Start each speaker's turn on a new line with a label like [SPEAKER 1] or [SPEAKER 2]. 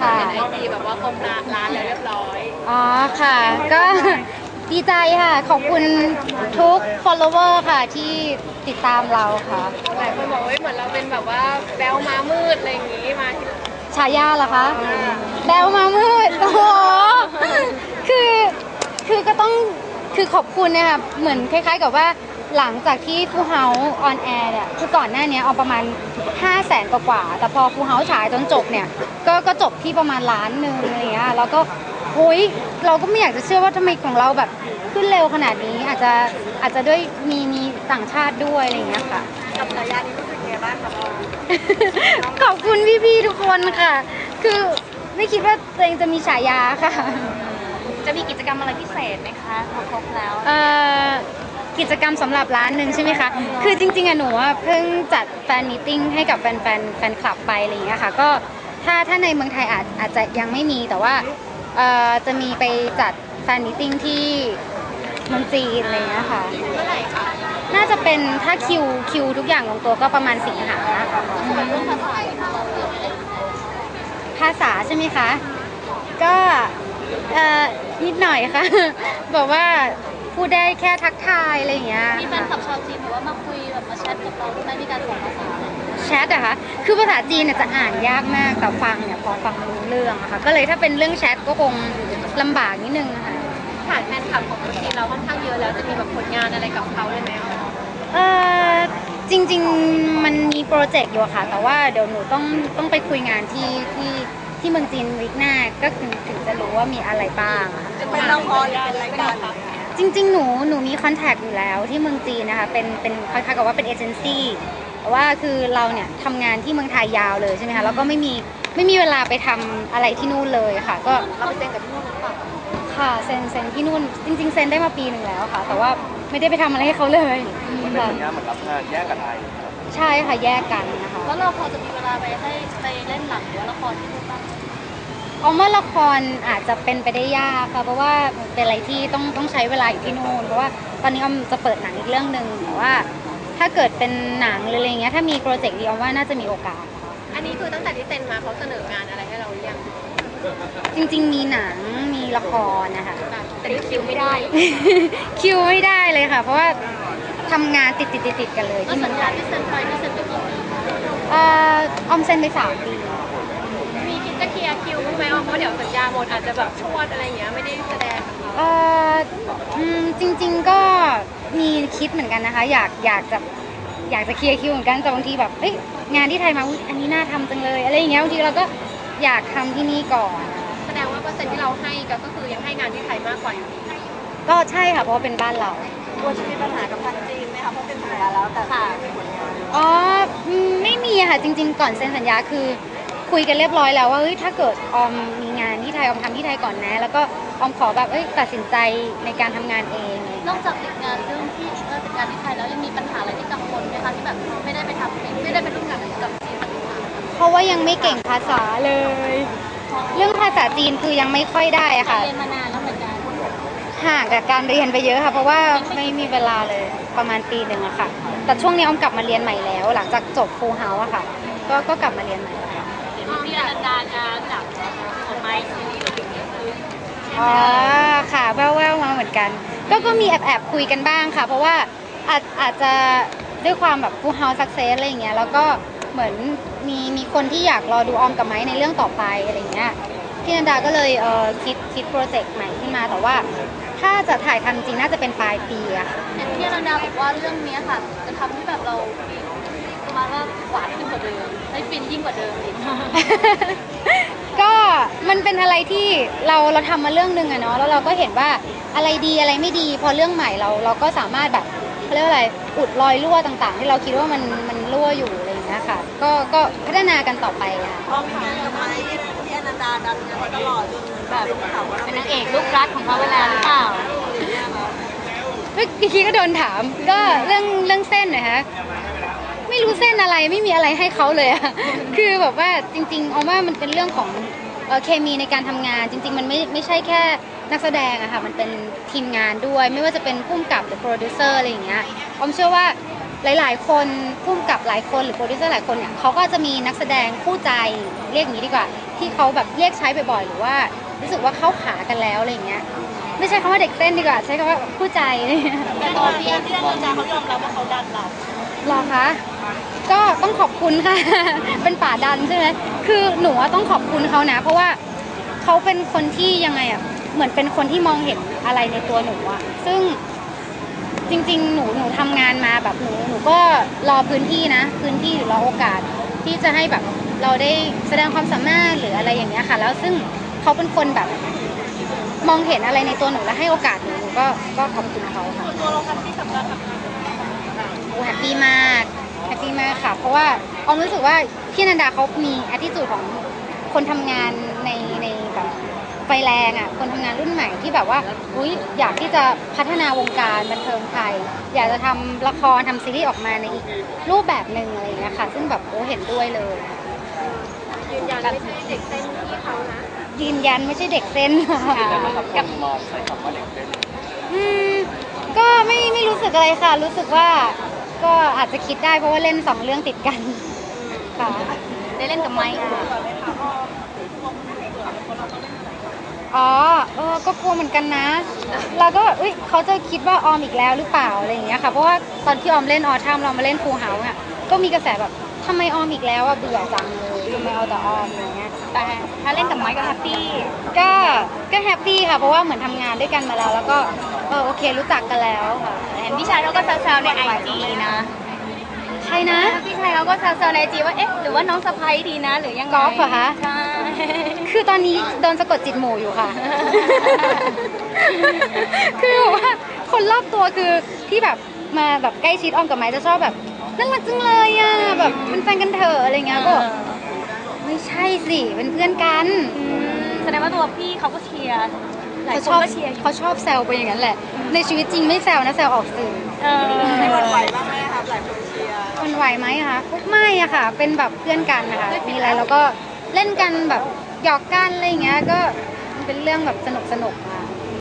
[SPEAKER 1] ค่ะ
[SPEAKER 2] เห็นไอจีแบบว่าครบร้านแล้วเรียบร้อย
[SPEAKER 1] อ๋อค่ะ ก็ดีใจค่ะ ขอบคุณทุก follower ค่ะที่ติดตามเราค่ะ
[SPEAKER 2] หลายคนบอกว่าเหมือนเราเป็นแบบว่าแบลมามืดอะไรอย่างงี้มาที่
[SPEAKER 1] ฉายาเหรอคะแบลมามืดโอ้โหคือคือก็ต้องคือขอบคุณนะคะเหมือนคล้าย ๆ กับว่า หลังจากที่ฟูเฮาออนแอร์เนี่ยคือก่อนหน้านี้เอาประมาณ 5 0 0แสนกว่าๆแต่พอฟูเฮาฉายจนจบเนี่ยก็ก็จบที่ประมาณล้านหนึ่งอะไรเงี้ยแล้วก็โอ้ยเราก็ไม่อยากจะเชื่อว่าทำไมของเราแบบขึ้นเร็วขนาดนี้อาจจะอาจจะด้วยมีมีต่างชาติด้วยอะไรเงี้ยค่ะ
[SPEAKER 2] กับฉายานี้รู้สึกไงบ้างคะเรา
[SPEAKER 1] ขอบคุณพี่ๆทุกคนค่ะ คือไม่คิดว่าตัวเองจะมีฉายาค่ะ
[SPEAKER 2] จะมีกิจกรรมอะไรพิเศษไหมคะพอครบแล้ว
[SPEAKER 1] เอ่อ กิจกรรมสำหรับร้านหนึ่งใช่ไหมคะ คือจริงๆอะหนูอะเพิ่งจัดแฟนมีตติ้งให้กับแฟนๆแฟนคลับไปอะไรอย่างเงี้ยค่ะ ก็ถ้าถ้าในเมืองไทยอาจอาจจะยังไม่มีแต่ว่าเอ่อจะมีไปจัดแฟนมีตติ้งที่เมืองจีนอะไรอย่างเงี้ยค่ะ น่าจะเป็นถ้าคิวคิวทุกอย่างลงตัวก็ประมาณสิงหาภาษาใช่ไหมคะ ก็เอ่อนิดหน่อยค่ะแบบว่า พูดได้แค่ทักทายอะไรอย่างเงี้ย
[SPEAKER 2] มีแฟนคลับชาวจีนแบบว่ามาคุยแบบมาแชทกับเราด้วยไหมมีการส่งภาษา
[SPEAKER 1] แชทอะคะคือภาษาจีนเนี่ยจะอ่านยากมากแต่ฟังเนี่ยพอฟังรู้เรื่องอะค่ะก็เลยถ้าเป็นเรื่องแชทก็คงลำบากนิดนึงอะค่ะ
[SPEAKER 2] ฐานแฟนคลับของคนจีนเราค่อนข้างเยอะแล้วจะมีแบบผลงานอะไรกับเขาเลยไหมคะ
[SPEAKER 1] เออจริงๆมันมีโปรเจกต์อยู่อะค่ะ แต่ว่าเดี๋ยวหนูต้องต้องไปคุยงานที่ที่ที่เมืองจีนวิกหน้าก็ถึงถึงจะรู้ว่ามีอะไรบ้างอะค่ะ
[SPEAKER 2] เป็นละครหรือเป็นรายการคะ
[SPEAKER 1] จริง ๆ หนูหนูมีคอนแทคอยู่แล้วที่เมืองจีนนะคะเป็นเป็นคล้ายๆกับว่าเป็นเอเจนซี่แต่ว่าคือเราเนี่ยทำงานที่เมืองไทยยาวเลยใช่ไหมคะแล้วก็ไม่มีไม่มีเวลาไปทำอะไรที่นู่นเลยค่ะ ก็
[SPEAKER 2] เราไปเซ็นกับที่นู่นหรือเปล่า
[SPEAKER 1] ค่ะเซ็นเซ็นที่นู่น จริง ๆ เซ็นได้มาปีหนึ่งแล้วค่ะ แต่ว่าไม่ได้ไปทำอะไรให้เขาเลย
[SPEAKER 3] มันเป็นงานเหมือนรับงานแยกกับไทย
[SPEAKER 1] ใช่ค่ะแยกกันนะคะ
[SPEAKER 2] แล้วเราพอจะมีเวลาไปให้ไปเล่นหนังหรือว่าละครที่นู่นบ้าง
[SPEAKER 1] เอาว่าละครอาจจะเป็นไปได้ยากค่ะเพราะว่าเป็นอะไรที่ต้องต้องใช้เวลาอยู่ที่นู่นเพราะว่าตอนนี้ออมจะเปิดหนังอีกเรื่องหนึ่งแต่ว่า ถ้าเกิดเป็นหนังหรืออะไรเงี้ยถ้ามีโปรเจกต์ดีออมว่าน่าจะมีโอกาส
[SPEAKER 2] อันนี้คือตั้งแต่ที่เซ็นมาเขาเสนองานอะไรให้เราหรือยัง
[SPEAKER 1] จริง ๆ มีหนังมีละครนะคะ
[SPEAKER 2] แต่นี่คิวไม่ได้
[SPEAKER 1] คิวไม่ได้เลยค่ะ เพราะว่าทำงานติดติดติดติดๆกันเลย
[SPEAKER 2] แล้ว
[SPEAKER 1] ที่
[SPEAKER 2] สั
[SPEAKER 1] เมื
[SPEAKER 2] ญ
[SPEAKER 1] อง
[SPEAKER 2] ญาที่เซ็นไปที่เซ็นไปกี่ปี
[SPEAKER 1] เอ่อออมเซ็นไปสามปี
[SPEAKER 2] มีคิดจะเคลียร์คิวบ้างไหม เพราะเดี๋ยวสัญญาหมดอาจจะแบบชวดอะไรอย่างเงี้ยไม่ได้แสดงกับเขา
[SPEAKER 1] เอ่ออืมจริง ๆก็มีคิดเหมือนกันนะคะ อยากอยากจะอยากจะเคลียร์คิวเหมือนกันแต่บางทีแบบเอ้ยงานที่ไทยมาอุ๊ยอันนี้น่าทำจังเลยอะไรอย่างเงี้ยบางทีเราก็อยากทำที่นี่ก่อน
[SPEAKER 2] แสดงว่าเปอร์เซ็นต์ที่เราให้ก็ก็คือยังให้งานที่ไทยมากกว่าอยู่ดี
[SPEAKER 1] ก็ใช่ค่ะเพราะว่าเป็นบ้านเรา
[SPEAKER 2] กลัวจะมีปัญหากับทางจีนไหมคะเพราะเป็นสัญญาแล้วแต่ค่ะ
[SPEAKER 1] อ๋ออืมไม่มีค่ะจริง ๆ ก่อนเซ็นสัญญาคือ คุยกันเรียบร้อยแล้วว่าเฮ้ยถ้าเกิดออมมีงานที่ไทยออมทำที่ไทยก่อนนะ แล้วก็ออมขอแบบเอ้ยตัดสินใจในการทำงานเองอะไรอย่าง
[SPEAKER 2] น
[SPEAKER 1] เงี้ย
[SPEAKER 2] อกจากติดงานเรื่องที่เออติดงานที่ไทยแล้วยังมีปัญหาอะไรที่กังวลไหมคะที่แบบไม่ได้ไปทำไม่ได้ไปร่วมงานกับจีนหรือเปล่า
[SPEAKER 1] เพราะว่ายังไม่เก่งภาษาเลย เรื่องภาษาจีนคือยังไม่ค่อยได้อะค่ะ
[SPEAKER 2] เรียนมานานแล้วเหมือนกัน
[SPEAKER 1] ห่างกับการเรียนไปเยอะค่ะ เพราะว่าไม่มีเวลาเลยประมาณปีหนึ่งอะค่ะ แต่ช่วงนี้ออมกลับมาเรียนใหม่แล้ว หลังจากจบฟูลเฮาส์อะค่ะ ก็ก็กลับมาเรียนใหม่แล้ว ค่ะ
[SPEAKER 2] พี่อนันดาจะจับผลไม้ซีรีส์อะไรอย่างเงี้ยคือ
[SPEAKER 1] อ๋อค่ะแว่วๆมาเหมือนกัน ก็ก็มีแอบแอบคุยกันบ้างค่ะ เพราะว่าอาจอาจจะด้วยความแบบฟูลเฮาส์สักเซสอะไรอย่างเงี้ยแล้วก็เหมือนมีมีคนที่อยากรอดูออมกับไม้ในเรื่องต่อไปอะไรอย่างเงี้ยพี่นันดาก็เลยเออคิดคิดโปรเจกต์ใหม่ขึ้นมาแต่ว่า ถ้าจะถ่ายทำจริงน่าจะเป็นปลายปีอะค่ะ
[SPEAKER 2] เห็นพี่อนันดาบอกว่าเรื่องเนี้ยค่ะ จะทำให้แบบเราประ มาณว่าหวานขึ้นกว่าเดิมให้ฟินยิ่งกว่าเดิมอีก
[SPEAKER 1] ก็มันเป็นอะไรที่เราเราทำมาเรื่องหนึ่งอะเนาะแล้วเราก็เห็นว่าอะไรดีอะไรไม่ดี พอเรื่องใหม่เราเราก็สามารถแบบเขาเรียกว่าอะไรอุดรอยรั่วต่างๆ ที่เราคิดว่ามันมันรั่วอยู่อะไรอย่างเงี้ยค่ะ ก็ก็พัฒนากันต่อไปอะ
[SPEAKER 4] พอมีงานกับไม้ที่อนันดาดันกันมาตลอดจนแบบถามว่า
[SPEAKER 2] เป็นนางเอกลูกรักของเขาเวลาหรือเปล่า
[SPEAKER 1] เมื่อกี้ก็โดนถามก็เรื่องเรื่องเส้นนะคะไม่ รู้เส้นอะไรไม่มีอะไรให้เขาเลยอะคือแบบว่าจริงๆเอาว่ามันเป็นเรื่องของเอ่อเคมีในการทำงาน จริง ๆ มันไม่ไม่ใช่แค่นักแสดงอะค่ะมันเป็นทีมงานด้วย ไม่ว่าจะเป็นผู้กำกับหรือโปรดิวเซอร์อะไรอย่างเงี้ยออมเชื่อว่าหลาย ๆ คนผู้กำกับหลายคนหรือโปรดิวเซอร์หลายคนเนี่ยเขาก็จะมีนักแสดงคู่ใจเรียกอย่างนี้ดีกว่า ที่เขาแบบเรียกใช้บ่อยๆหรือว่ารู้สึกว่าเข้าขากันแล้วอะไรอย่างเงี้ยไม่ใช่คำว่าเด็กเส้นดีกว่าใช้คำว่าผู้ใจ
[SPEAKER 4] แต่ตอนที่ที่อนันดาเขายอมรับว่าเขาดันเรา
[SPEAKER 1] หรอคะ ก็ต้องขอบคุณค่ะ เป็นป่าดันใช่ไหมคือหนูว่าต้องขอบคุณเขานะ เพราะว่าเขาเป็นคนที่ยังไงอะ เหมือนเป็นคนที่มองเห็นอะไรในตัวหนูอะ ซึ่งจริง ๆ หนูหนูทำงานมาแบบหนูหนูก็รอพื้นที่นะ พื้นที่หรือรอโอกาสที่จะให้แบบเราได้แสดงความสามารถหรืออะไรอย่างเงี้ยค่ะ แล้วซึ่งเขาเป็นคนแบบมองเห็นอะไรในตัวหนูและให้โอกาสหนูหนูก็ก็ขอบคุณเขาค่ะ
[SPEAKER 4] ตัวเราที่สำคัญกับ
[SPEAKER 1] โอ้แฮปปี้มากแฮปปี้มากค่ะ เพราะว่าออมรู้สึกว่าพี่อนันดาเขามีอ t t i t u d e ของคนทำงานในในแบบไฟแรงอะคนทำงานรุ่นใหม่ที่แบบว่าอุ้ยอยากที่จะพัฒนาวงการบันเทิงไทย อยากจะทำละครทำซีรีส์ออกมาในอีกรูปแบบหนึ่งอะไรอย่างเงี้ยค่ะ ซึ่งแบบโอ้เห็นด้วยเลย
[SPEAKER 4] ยืนยันไม่ใช่เด็กเส้นที่เขานะ
[SPEAKER 1] ยืนยันไม่ใช่เด็กเส้นค่ะ
[SPEAKER 3] แต่ว่ากับคนมองใช้คำว่าเด็กเป็น
[SPEAKER 1] อืมก็ไม่ไม่รู้สึกอะไรค่ะ รู้สึกว่า ก็อาจจะคิดได้เพราะว่าเล่นสองเรื่องติดกันค่ะ
[SPEAKER 2] ได้เล่นกับไมค์
[SPEAKER 1] อ๋อเออก็กลัวเหมือนกันนะเราก็แบบเอ้ยเขาจะคิดว่าออมอีกแล้วหรือเปล่าอะไรอย่างเงี้ยค่ะเพราะว่าตอนที่ออมเล่นออทัมเรามาเล่นฟูเฮาส์อะก็มีกระแสแบบทำไมออมอีกแล้วอะเบื่อจังเลยทำไมเอาแต่ออมอะไรเงี้ย
[SPEAKER 2] แต่ถ้าเล่นกับไมค์ก็แฮปปี้
[SPEAKER 1] ก็ก็แฮปปี้ค่ะเพราะว่าเหมือนทำงานด้วยกันมาแล้ว แล้วก็เออโอเครู้จักกันแล้วค่ะ
[SPEAKER 2] เห็นพี่ชายเขาก็แซวๆในไอจีนะ
[SPEAKER 1] ใช่นะ
[SPEAKER 2] พี่ชายเขาก็แซวๆในไอจีว่าเอ๊ะหรือว่าน้องสะพ้ยดีนะ หรือยังไง
[SPEAKER 1] กอล์ฟเหรอคะ
[SPEAKER 2] ใช่
[SPEAKER 1] คือตอนนี้โดนสะกดจิตหมู่อยู่ค่ะ คือแบบว่าคนรอบตัวคือที่แบบมาแบบใกล้ชิดออมกับไม้จะชอบแบบน่ารักจังเลยอะแบบเป็นแฟนกันเถอะอะไรเงี้ยก็บอกไม่ใช่สิเป็นเพื่อนกัน
[SPEAKER 2] อืมแสดงว่าตัวพี่เขาก็เชียร์ห ลาย
[SPEAKER 1] เขา
[SPEAKER 2] ค
[SPEAKER 1] ช
[SPEAKER 2] น
[SPEAKER 1] อบ
[SPEAKER 2] ก็เชียร์อยู่
[SPEAKER 1] เขาชอบแซวไปอย่างนั้นแหละ ในชีวิตจริงไม่แซวนะแซวออกสื่อ
[SPEAKER 2] เออ
[SPEAKER 4] หวั่นไหวบ้างไหมครับหลายคนเชียร์
[SPEAKER 1] มันไหวไหมคะไม่อะค่ะ เป็นแบบเพื่อนกันนะคะมีอะไรเราก็เล่นกันแบบหยอกกันอะไรอย่างเงี้ยก็มันเป็นเรื่องแบบสนุกสนุกๆอะ